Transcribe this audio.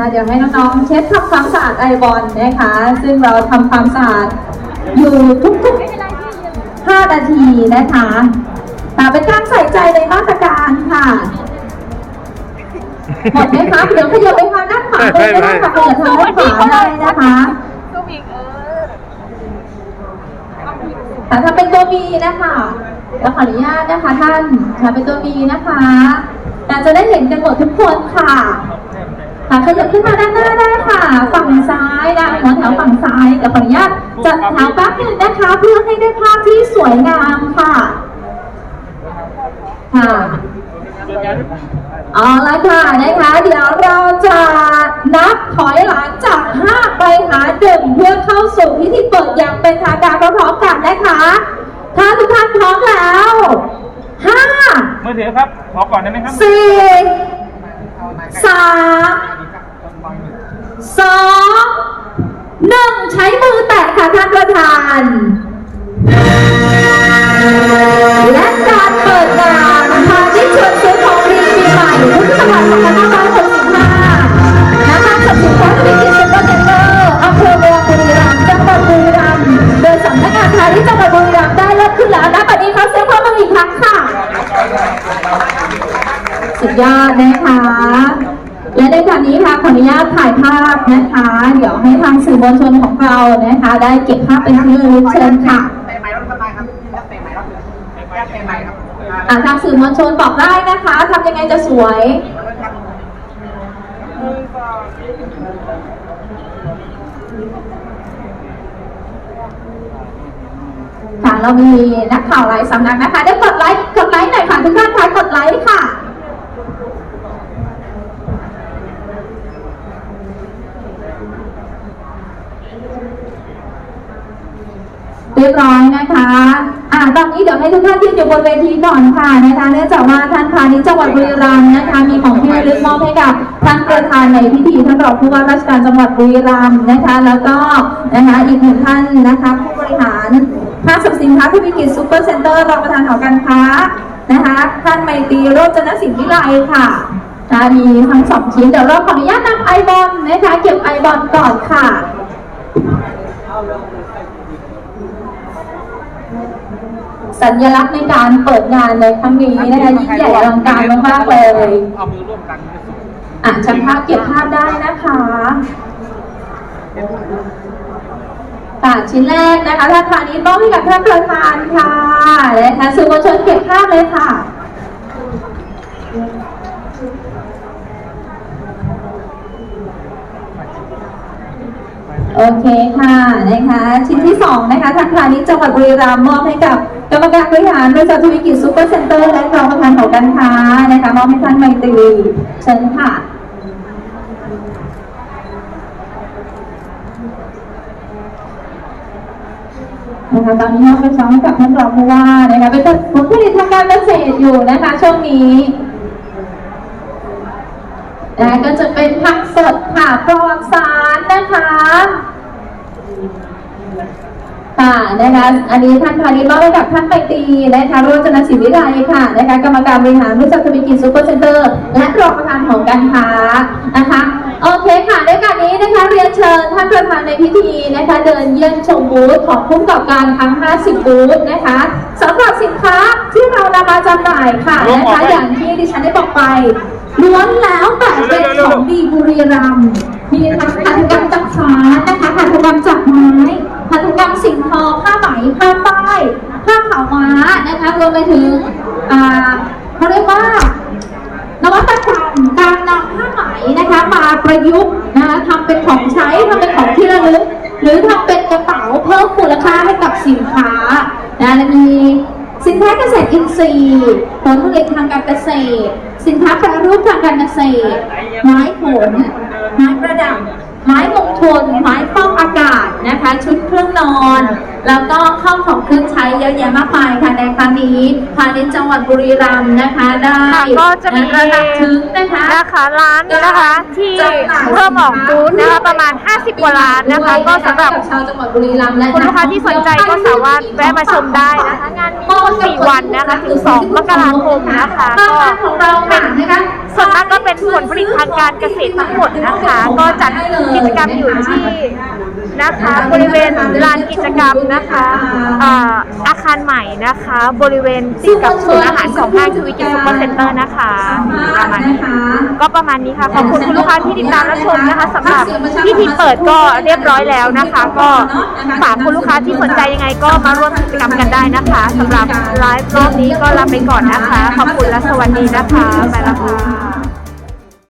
นะคะเดี๋ยวให้น้องๆเช็ดทำความสะอาดไอบอลนะคะ ซึ่งเราทำความสะอาดอยู่ทุกๆ5นาทีนะคะค่ะเป็นการใส่ใจในมาตรการค่ะหมดไหมคะเดี๋ยวขยับไปทางด้านขวาเลยก็ได้ค่ะขยับทางด้านขวาได้นะคะก็มีเออค่ะถ้าเป็นตัวบีนะคะเราขออนุญาตนะคะท่านถ้าเป็นตัวบีนะคะแต่จะได้เห็นกันหมดทุกคนค่ะ ค่ะขยับขึ้นมาด้านหน้าได้ค่ะ ฝั่งซ้ายนะหัวแถวฝั่งซ้ายเดี๋ยวขออนุญาตจัดแถวแป๊บหนึงนะคะ เพื่อให้ได้ภาพที่สวยงามค่ะค่ะเอาละค่ะนะคะ เดี๋ยวเราจะนับถอยหลังจาก5ไปหาหนึ่งเพื่อเข้าสู่พิธีเปิดอย่างเป็นทางการพร้อมๆกันนะคะ ถ้าทุกท่านพร้อมแล้ว5มือถือครับ ขอก่อนได้ไหมครับ สามสองหนึ่งใช้มือแตะค่ะ สุดยอดนะคะ และในครั้งนี้ค่ะขออนุญาตถ่ายภาพนะคะ เดี๋ยวให้ทางสื่อมวลชนของเรานะคะ ได้เก็บภาพเป็นที่ระลึกเชิญค่ะเตะใหม่รถสบายครับเตะใหม่รถเตะใหม่ครับอ่าทางสื่อมวลชนบอกได้นะคะทำยังไงจะสวยค่ะเรามีนักข่าวหลายสำนักนะคะ ได้กดไลค์ กดไลค์หน่อยค่ะทุกท่านคะกดไลค์ค่ะ เรียบร้อยนะคะ อ่า ตอนนี้เดี๋ยวให้ทุกท่านยืนอยู่บนเวทีก่อนค่ะนะคะ เนื่องจากว่าท่านพาณิชย์จังหวัดบุรีรัมย์นะคะ มีของที่ระลึกมอบให้กับท่านประธานในพิธีท่านรองผู้ว่าราชการจังหวัดบุรีรัมย์นะคะ แล้วก็นะคะอีกหนึ่งท่านนะคะผู้บริหารห้างสรรพสินค้าธุรกิจซูเปอร์เซ็นเตอร์รองประธานหอการค้า นะคะท่านไมตรีโรจนสินวิไลค่ะนะมีทั้งสองชิ้น เดี๋ยวเราขออนุญาตนำไอบอลนะคะเก็บไอบอลก่อนค่ะสัญลักษณ์ในการเปิดงานในครั้งนี้นะคะยิ่งใหญ่อลังการมากๆเลยเอามือร่วมกันอะช่างภาพเก็บภาพได้นะคะ ค่ะชิ้นแรกนะคะท่านพาณิชย์มอบให้กับท่านประธานค่ะนะคะสื่อมวลชนเก็บภาพเลยค่ะโอเคค่ะนะคะชิ้นที่สองนะคะทางพาณิชย์จังหวัดบุรีรัมย์มอบให้กับกรรมการบริหารบริษัทธุรกิจซูเปอร์เซ็นเตอร์และรองประธานหอการค้านะคะมอบให้ท่านไมตรีเชิญค่ะ นะคะตอนนี้มอบไปซ้อมกับท่านรองผู้ว่านะคะเป็นผลผลิตทางการเกษตรอยู่นะคะช่วงนี้นะก็จะเป็นผักสดค่ะปลอดสารนะคะค่ะนะคะอันนี้ท่านพาณิชย์มอบให้กับท่านไปตีนะคะโรจนศิวิไลค่ะนะคะกรรมการบริหารบริษัทธุรกิจซูเปอร์เซ็นเตอร์ และรองประธานของการค้า นประธานในพิธีนะคะเดินเยี่ยมชมบูธของผู้ประกอบการทั้ง 50 บูธนะคะสำหรับสินค้าที่เรานำมาจำหน่ายค่ะนะคะอย่างที่ดิฉันได้บอกไปล้วนแล้วแต่เป็นของดีบุรีรัมย์มีทั้งหัตถกรรมจากฟ้านะคะหัตถกรรมจากไม้หัตถกรรมสิ่งทอผ้าไหมผ้าป้ายผ้าขาวม้านะคะรวมไปถึงอ่าเขาเรียกว่านวัตกรรมการนำผ้าไหมนะคะมาประยุกต์นะคะทำเป็น ของที่ระลึกหรือทำเป็นกระเป๋าเพิ่มมูลค่าให้กับสินค้านะและมีสินค้าเกษตรอินทรีย์ผลผลิตทางการเกษตร สินค้าแปรรูปทางการเกษตร ไม้ผลไม้ประดับไม้มง คลไม้ฟอกอากาศนะคะ ชุดเครื่องนอน แล้วก็ข้าวของเครื่องใช้เยอะแยะมากมายค่ะในครั้งนี้พาณิชย์จังหวัดบุรีรัมย์นะคะได้ค่ะก็จะมี ระดับถึงนะคะนะคะร้านนะคะที่เพิ่มออกบูธนะคะประมาณ 50 กว่าร้านนะคะ ก็สำหรับชาวจังหวัดบุรีรัมย์และคุณลูกค้าที่สนใจก็สามารถแวะมาชมได้นะคะงานมีทั้งหมด4วันนะคะถึง 2 มกราคมนะคะก็ก็ของเราค่ะนะคะส่วนมากก็เป็น ผลผลิตทางการเกษตรทั้งหมดนะคะ ก็จัดกิจกรรมอยู่ที่นะคะบริเวณลานกิจกรรมนะคะอาคารใหม่นะคะ บริเวณติดกับศูนย์อาหารของห้างทวีกิจซุปเปอร์เซ็นเตอร์นะคะประมาณนี้ก็ประมาณนี้ค่ะขอบคุณคุณลูกค้าที่ติดตามรับชมนะคะสำหรับพิธีเปิดก็เรียบร้อยแล้วนะคะ ก็ฝากคุณลูกค้าที่สนใจยังไงก็มาร่วมกิจกรรมกันได้นะคะสำหรับไลฟ์รอบนี้ก็ลาไปก่อนนะคะ ขอบคุณและสวัสดีนะคะไปแล้วค่ะ